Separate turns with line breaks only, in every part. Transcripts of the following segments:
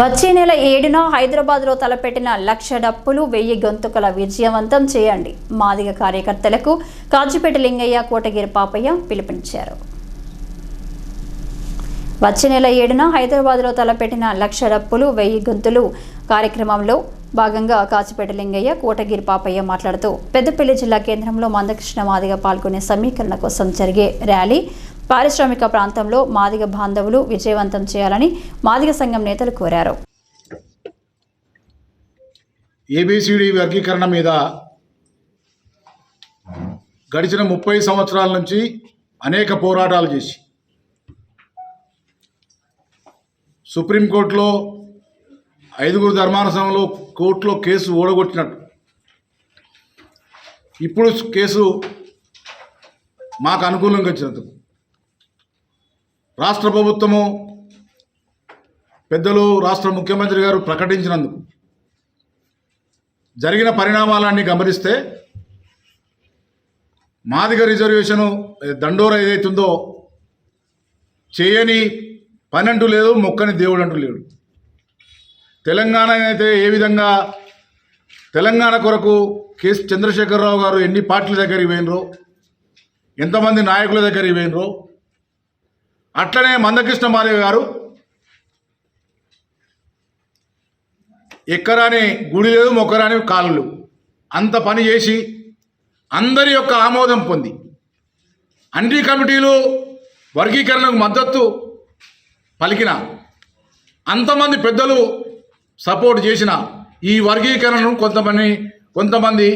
వచ్చే నెల ఏడున హైదరాబాద్లో తలపెట్టిన లక్ష డప్పులు వెయ్యి గొంతుకల విజయవంతం చేయండి. మాదిగ కార్యకర్తలకు కాచిపేట లింగయ్య కోటగిరి పాపయ్య పిలుపునిచ్చారు. వచ్చే నెల ఏడున హైదరాబాద్లో తలపెట్టిన లక్ష డప్పులు వెయ్యి గొంతులు కార్యక్రమంలో భాగంగా కాచిపేట లింగయ్య కోటగిరి పాపయ్య మాట్లాడుతూ పెద్దపల్లి జిల్లా కేంద్రంలో మందకృష్ణ మాదిగ పాల్గొనే సమీకరణ కోసం జరిగే ర్యాలీ పారిశ్రామిక ప్రాంతంలో మాదిగ బాంధవులు విజయవంతం చేయాలని మాదిగ సంఘం నేతలు కోరారు.
ఏబిసిడి వర్గీకరణ మీద గడిచిన ముప్పై సంవత్సరాల నుంచి అనేక పోరాటాలు చేసి సుప్రీంకోర్టులో ఐదుగురు ధర్మాసనంలో కోర్టులో కేసు ఓడగొట్టినట్టు. ఇప్పుడు కేసు మాకు అనుకూలంగా వచ్చినందుకు. రాష్ట్ర ప్రభుత్వము పెద్దలు రాష్ట్ర ముఖ్యమంత్రి గారు ప్రకటించినందుకు. జరిగిన పరిణామాలన్నీ గమనిస్తే మాదిగ రిజర్వేషను దండోర ఏదైతుందో చేయని పని అంటూ లేదు మొక్కని దేవుడు అంటూ లేడు. తెలంగాణ అయితే ఏ విధంగా తెలంగాణ కొరకు కేస్ చంద్రశేఖరరావు గారు ఎన్ని పార్టీల దగ్గరికి పోయినరో ఎంతమంది నాయకుల దగ్గరికి పోయినరో అట్లనే మందకృష్ణ మాదిగ గారు ఎక్కరాని గుడి లేదు మొక్కరాని కాళ్ళు అంత పని చేసి అందరి యొక్క ఆమోదం పొంది. అన్ని కమిటీలు వర్గీకరణకు మద్దతు పలికిన అంతమంది పెద్దలు సపోర్ట్ చేసిన ఈ వర్గీకరణను కొంతమంది కొంతమంది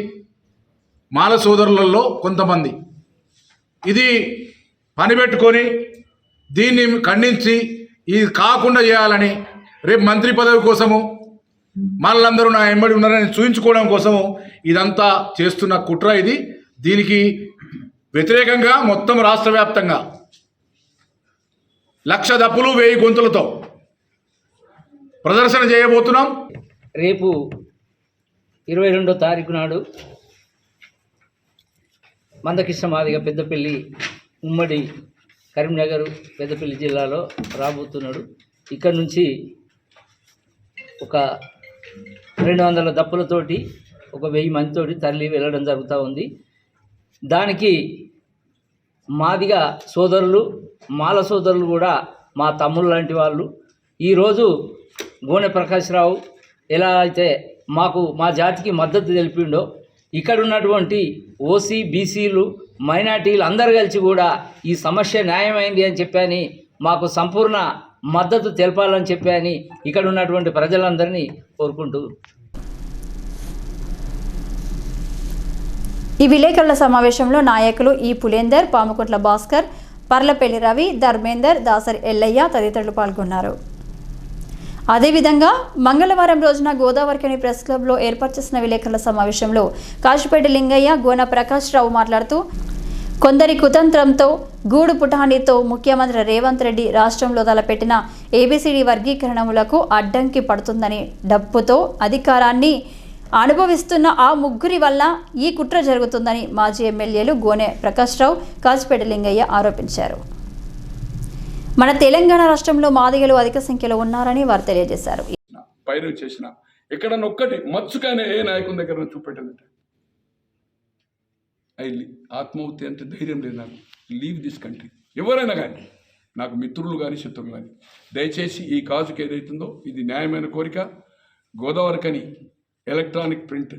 మాల సోదరులలో కొంతమంది. ఇది పనిపెట్టుకొని దీన్ని ఖండించి ఇది కాకుండా చేయాలని రేపు మంత్రి పదవి కోసము మళ్ళందరూ నా ఎంబడి ఉన్నారని చూయించుకోవడం కోసము ఇదంతా చేస్తున్న కుట్ర ఇది. దీనికి వ్యతిరేకంగా మొత్తం రాష్ట్ర వ్యాప్తంగా లక్ష దప్పులు వెయ్యి గొంతులతో ప్రదర్శన చేయబోతున్నాం.
రేపు ఇరవై రెండో తారీఖు నాడు మందకృష్ణ మాదిగ పెద్దపల్లి ఉమ్మడి కరీంనగర్ పెద్దపల్లి జిల్లాలో రాబోతున్నాడు. ఇక్కడ నుంచి ఒక రెండు వందల దప్పులతోటి ఒక వెయ్యి మందితోటి తరలి వెళ్ళడం జరుగుతూ ఉంది. దానికి మాదిగ సోదరులు మాల సోదరులు కూడా మా తమ్ముళ్ళు లాంటి వాళ్ళు. ఈరోజు గోనె ప్రకాశ్రావు ఎలా అయితే మాకు మా జాతికి మద్దతు తెలిపిండో ఇక్కడ ఉన్నటువంటి ఓసీ బీసీలు మైనార్టీలు అందరు కలిసి కూడా ఈ సమస్య న్యాయమైంది అని చెప్పని మాకు సంపూర్ణ మద్దతు తెలపాలని చెప్పని ఇక్కడ ఉన్నటువంటి ప్రజలందరినీ కోరుకుంటూ.
ఈ విలేకరుల సమావేశంలో నాయకులు ఈ పులేందర్ పాముకుంట్ల భాస్కర్ పర్లపల్లి రవి ధర్మేందర్ దాసరి ఎల్లయ్య తదితరులు పాల్గొన్నారు. అదేవిధంగా మంగళవారం రోజున గోదావరికని ప్రెస్ క్లబ్లో ఏర్పాటు చేసిన విలేకరుల సమావేశంలో కాశీపేట లింగయ్య గోన ప్రకాష్ రావు మాట్లాడుతూ కొందరి కుతంత్రంతో గూడు పుటానితో ముఖ్యమంత్రి రేవంత్ రెడ్డి రాష్ట్రంలో తలపెట్టిన ఏబిసిడి వర్గీకరణములకు అడ్డంకి పడుతుందని డప్పుతో అధికారాన్ని అనుభవిస్తున్న ఆ ముగ్గురి వల్ల ఈ కుట్ర జరుగుతుందని మాజీ ఎమ్మెల్యేలు గోనె ప్రకాశ్రావు కాజిపేట లింగయ్య ఆరోపించారు. మన తెలంగాణ రాష్ట్రంలో మాదిగలు అధిక సంఖ్యలో ఉన్నారని వారు తెలియజేశారు.
పైరు చేసిన ఎక్కడన్నా ఒక్కటి మచ్చుకైనా ఏ నాయకుని దగ్గర చూపెట్టాలంటే ఐ ఆత్మహత్య అంటే ధైర్యం లేదు నాకు. Leave this country. ఎవరైనా కానీ నాకు మిత్రులు కానీ శత్రులు కానీ దయచేసి ఈ కాజుకి ఏదైతుందో ఇది న్యాయమైన కోరిక. గోదావరికని ఎలక్ట్రానిక్ ప్రింట్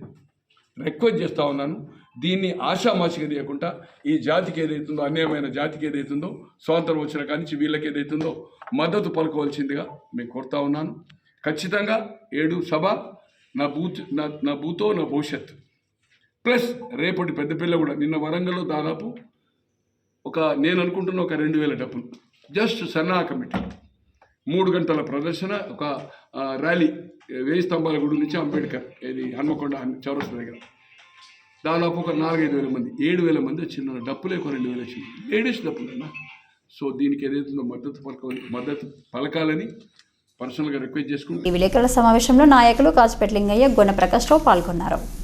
రిక్వెస్ట్ చేస్తూ ఉన్నాను. దీన్ని ఆషామాషిగా తీయకుండా ఈ జాతికి ఏదైతుందో అన్యాయమైన జాతికి ఏదైతుందో స్వాతంత్రం వచ్చిన కానించి వీళ్ళకి ఏదైతుందో మద్దతు పలుకోవాల్సిందిగా మేము కోరుతా ఉన్నాను. ఖచ్చితంగా ఏడు సభ నా బూత్ నా నా బూతో నా భవిష్యత్ ప్లస్ రేపటి పెద్దపిల్ల కూడా నిన్న వరంగల్లో దాదాపు ఒక నేను అనుకుంటున్న ఒక రెండు వేల డబ్బులు. జస్ట్ సన్నా కమిటీ మూడు గంటల ప్రదర్శన ఒక ర్యాలీ వేయి స్తంభాల గుడి నుంచి అంబేద్కర్ ఇది హన్మకొండ చౌరస్ చౌరస్తా దగ్గర. దాదాపు ఒక నాలుగైదు వేల మంది ఏడు వేల మంది వచ్చింది డప్పులే ఒక రెండు వేలు వచ్చింది. లేడీస్ డప్పులన్నా సో దీనికి ఏదైతుందో మద్దతు పలకాలని మద్దతు పలకాలని పర్సనల్గా రిక్వెస్ట్ చేసుకుంటే
ఈ విలేకరుల సమావేశంలో నాయకులు కాచిపెట్లింగయ్య లింగయ్య రావు పాల్గొన్నారు.